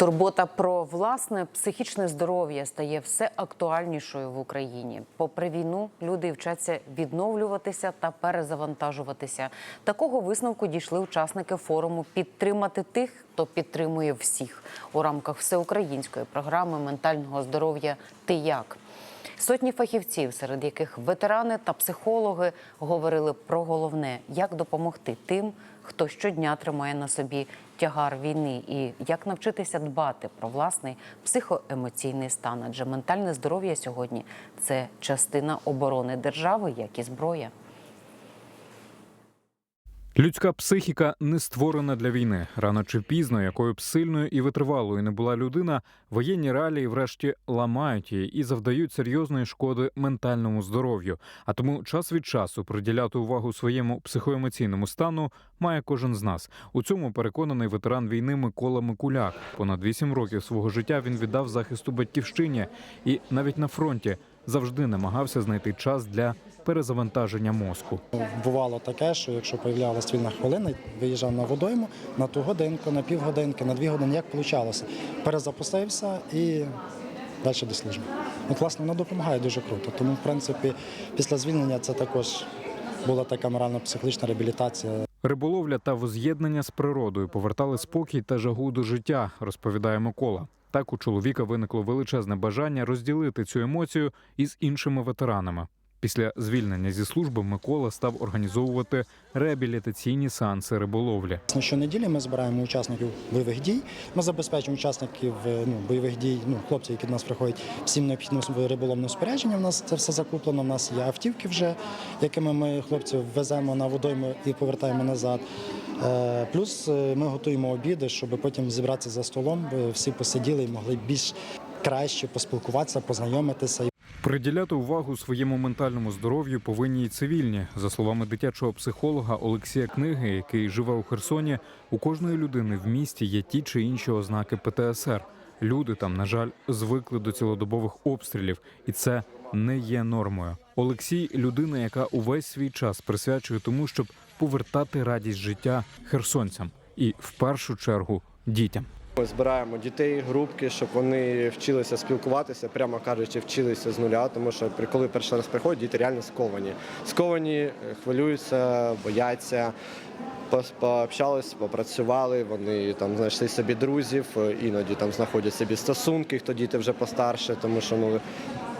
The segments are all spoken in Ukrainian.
Турбота про власне психічне здоров'я стає все актуальнішою в Україні. Попри війну, люди вчаться відновлюватися та перезавантажуватися. Такого висновку дійшли учасники форуму підтримати тих, хто підтримує всіх у рамках всеукраїнської програми ментального здоров'я Ти як. Сотні фахівців, серед яких ветерани та психологи, говорили про головне, як допомогти тим, хто щодня тримає на собі тягар війни, і як навчитися дбати про власний психоемоційний стан. Адже ментальне здоров'я сьогодні це частина оборони держави, як і зброя. Людська психіка не створена для війни. Рано чи пізно, якою б сильною і витривалою не була людина, воєнні реалії врешті ламають її і завдають серйозної шкоди ментальному здоров'ю. А тому час від часу приділяти увагу своєму психоемоційному стану має кожен з нас. У цьому переконаний ветеран війни Микола Микуляк. Понад вісім років свого життя він віддав захисту батьківщині і навіть на фронті завжди намагався знайти час для перезавантаження мозку. Бувало таке, що якщо появлялась вільна хвилина, виїжджав на водойму на ту годинку, на півгодинки, на дві години, як вийшло. Перезапустився і далі до служби. От, власне, воно допомагає дуже круто. Тому, в принципі, після звільнення це також була така морально-психологічна реабілітація. Риболовля та воз'єднання з природою повертали спокій та жагу до життя, розповідає Микола. Так у чоловіка виникло величезне бажання розділити цю емоцію із іншими ветеранами. Після звільнення зі служби Микола став організовувати реабілітаційні сеанси риболовлі. Щонеділі ми збираємо учасників бойових дій. Ми забезпечуємо учасників е, ну, бойових дій, ну, хлопців, які до нас приходять всім необхідним риболовним спорядженням. У нас це все закуплено. У нас є автівки вже, якими ми хлопців веземо на водойму і повертаємо назад. Е, Плюс е, ми готуємо обіди, щоб потім зібратися за столом, всі посиділи і могли більш краще поспілкуватися, познайомитися. Приділяти увагу своєму ментальному здоров'ю повинні й цивільні. За словами дитячого психолога Олексія Книги, який живе у Херсоні, у кожної людини в місті є ті чи інші ознаки ПТСР. Люди там, на жаль, звикли до цілодобових обстрілів, і це не є нормою. Олексій людина, яка увесь свій час присвячує тому, щоб повертати радість життя херсонцям, і в першу чергу дітям. Ми збираємо дітей, групки, щоб вони вчилися спілкуватися, прямо кажучи, вчилися з нуля, тому що коли перший раз приходять, діти реально сковані. Сковані, е, хвилюються, бояться. пообщалися, попрацювали, вони там знайшли собі друзів, е, іноді там знаходять собі стосунки, хто діти вже постарше, тому що ну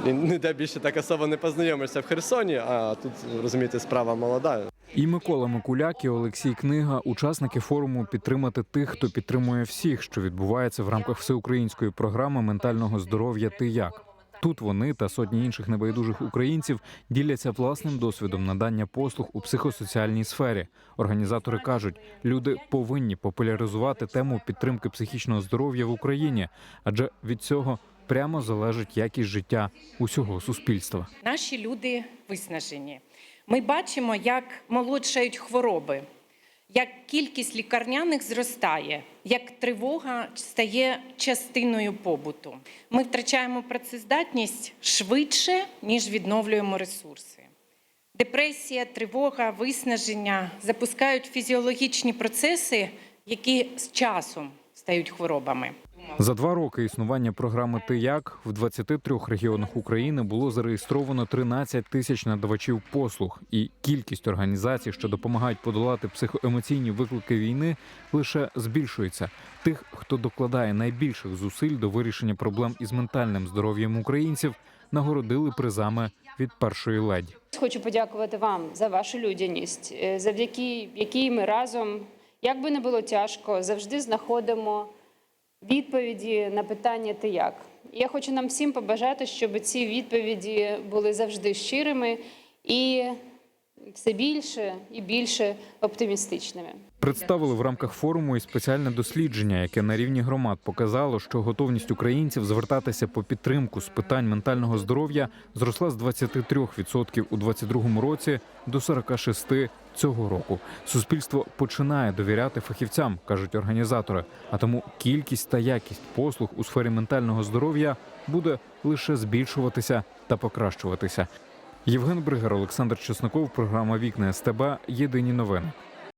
ніде більше так особо не познайомишся в Херсоні, а тут розумієте, справа молода. І Микола Микуляк, і Олексій Книга, учасники форуму підтримати тих, хто підтримує всіх, що відбувається в рамках всеукраїнської програми ментального здоров'я Ти як. Тут вони та сотні інших небайдужих українців діляться власним досвідом надання послуг у психосоціальній сфері. Організатори кажуть, люди повинні популяризувати тему підтримки психічного здоров'я в Україні, адже від цього прямо залежить якість життя усього суспільства. Наші люди виснажені. Ми бачимо, як молодшають хвороби, як кількість лікарняних зростає, як тривога стає частиною побуту. Ми втрачаємо працездатність швидше, ніж відновлюємо ресурси. Депресія, тривога, виснаження запускають фізіологічні процеси, які з часом стають хворобами. За два роки існування програми «Ти як» в 23 регіонах України було зареєстровано 13 тисяч надавачів послуг, і кількість організацій, що допомагають подолати психоемоційні виклики війни, лише збільшується. Тих, хто докладає найбільших зусиль до вирішення проблем із ментальним здоров'ям українців, нагородили призами від першої леді. Хочу подякувати вам за вашу людяність, е, завдяки якій ми разом, як би не було тяжко, завжди знаходимо відповіді на питання ти як. Я хочу нам всім побажати, щоб ці відповіді були завжди щирими і все більше і більше оптимістичними. Представили в рамках форуму і спеціальне дослідження, яке на рівні громад показало, що готовність українців звертатися по підтримку з питань ментального здоров'я зросла з 23% у 2022 році до 46% цього року. Суспільство починає довіряти фахівцям, кажуть організатори. А тому кількість та якість послуг у сфері ментального здоров'я буде лише збільшуватися та покращуватися. Євген Бригер, Олександр Чесноков, програма Вікна СТБ. Єдині новини.